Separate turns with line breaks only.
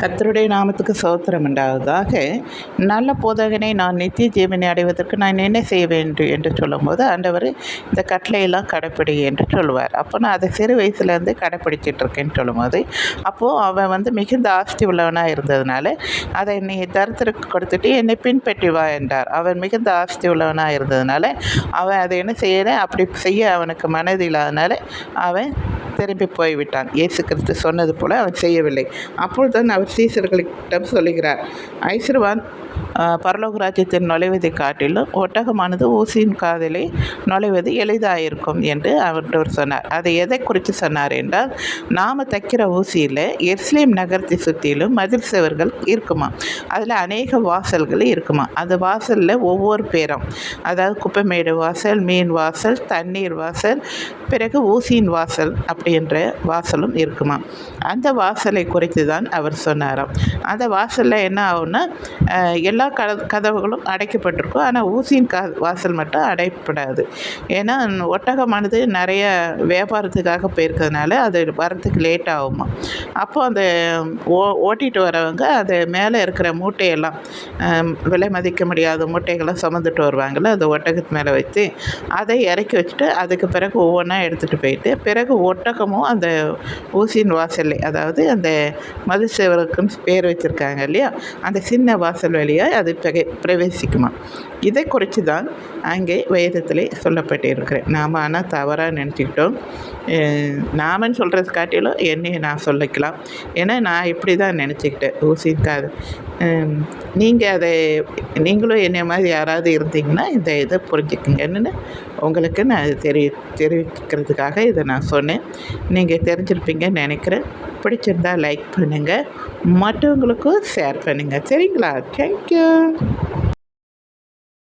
கத்தருடைய நாமத்துக்கு சோத்திரம் உண்டாவதாக. நல்ல போதகனை நான் நித்திய ஜீவனை அடைவதற்கு நான் என்ன செய்ய வேண்டும் என்று சொல்லும்போது ஆண்டவர் இந்த கட்டளையெல்லாம் கடைப்பிடி என்று சொல்லுவார். அப்போ நான் அதை சிறு வயசுலேருந்து கடைப்பிடிச்சிட்டு இருக்கேன்னு சொல்லும்போது அப்போது அவன் வந்து மிகுந்த ஆஸ்தி உள்ளவனாக இருந்ததுனால அதை நீ தரத்திற்கு கொடுத்துட்டு என்னை பின்பற்றி வா என்றார். அவன் மிகுந்த ஆஸ்தி உள்ளவனாக இருந்ததுனால அவன் அதை என்ன செய்யலை? அப்படி செய்ய அவனுக்கு மனதில்லாதனால அவன் திரும்பி போய்விட்டான். இயேசு கிறிஸ்து சொன்னது போல அவன் செய்யவில்லை. அப்பொழுதுதான் அவர் சீசர்களிடம் சொல்லுகிறார் ஐஸ்வர்வான் பரலோக ராஜ்யத்தில் நுழைவதை காட்டிலும் ஒட்டகமானது ஊசியின் காதலை நுழைவது எளிதாயிருக்கும் என்று அவர் சொன்னார். அதை எதை குறித்து சொன்னார் என்றால் நாம் தைக்கிற ஊசியில் எர்ஸ்லேம் நகரத்தை சுற்றிலும் மதில் சுவர்கள் இருக்குமா? அதில் அநேக வாசல்கள் இருக்குமா? அந்த வாசலில் ஒவ்வொரு பேரும் அதாவது குப்பைமேடு வாசல் மீன் வாசல் தண்ணீர் வாசல் பிறகு ஊசியின் வாசல் அப்படின்ற வாசலும் இருக்குமா? அந்த வாசலை குறித்து தான் அவர் சொன்னாராம். அந்த வாசலில் என்ன ஆகும்னா எல்லா க கதவுகளும் அடைக்கப்பட்டிருக்கும். ஆனால் ஊசியின் க வாசல் மட்டும் அடைப்படாது ஏன்னா ஒட்டகமானது நிறைய வியாபாரத்துக்காக போயிருக்கிறதுனால அது வரத்துக்கு லேட் ஆகுமா. அப்போது அந்த ஓ ஓட்டிகிட்டு வரவங்க அது மேலே இருக்கிற மூட்டையெல்லாம் விலை மதிக்க முடியாத மூட்டைகளை சுமந்துட்டு வருவாங்கள்ல அந்த ஒட்டகத்து மேலே வச்சு அதை இறக்கி வச்சுட்டு அதுக்கு பிறகு ஒவ்வொன்றா எடுத்துகிட்டு போயிட்டு பிறகு ஒட்டகமும் அந்த ஊசியின் வாசல் அதாவது அந்த மதுசேவருக்குன்னு பேர் வச்சுருக்காங்க இல்லையா அந்த சின்ன வாசல் வழியாக அது பிரகை பிரவேசிக்குமா இதை குறித்து தான் அங்கே வேதத்திலே சொல்லப்பட்டிருக்கிறேன் நாம் ஆனால் தவறாக நினச்சிக்கிட்டோம். நாமன்னு சொல்கிறது காட்டிலும் என்னையை நான் சொல்லிக்கலாம். ஏன்னா நான் இப்படி தான் நினச்சிக்கிட்டேன். ஊசிக்காது. நீங்கள் அதை நீங்களும் என்னை மாதிரி யாராவது இருந்தீங்கன்னா இந்த இதை புரிஞ்சுக்குங்கன்னு உங்களுக்கு நான் தெரி தெரிவிக்கிறதுக்காக இதை நான் சொன்னேன். நீங்கள் தெரிஞ்சிருப்பீங்கன்னு நினைக்கிறேன். பிடிச்சிருந்தா லைக் பண்ணுங்கள் மற்றவங்களுக்கும் ஷேர் பண்ணுங்கள் சரிங்களா? தேங்க்யூ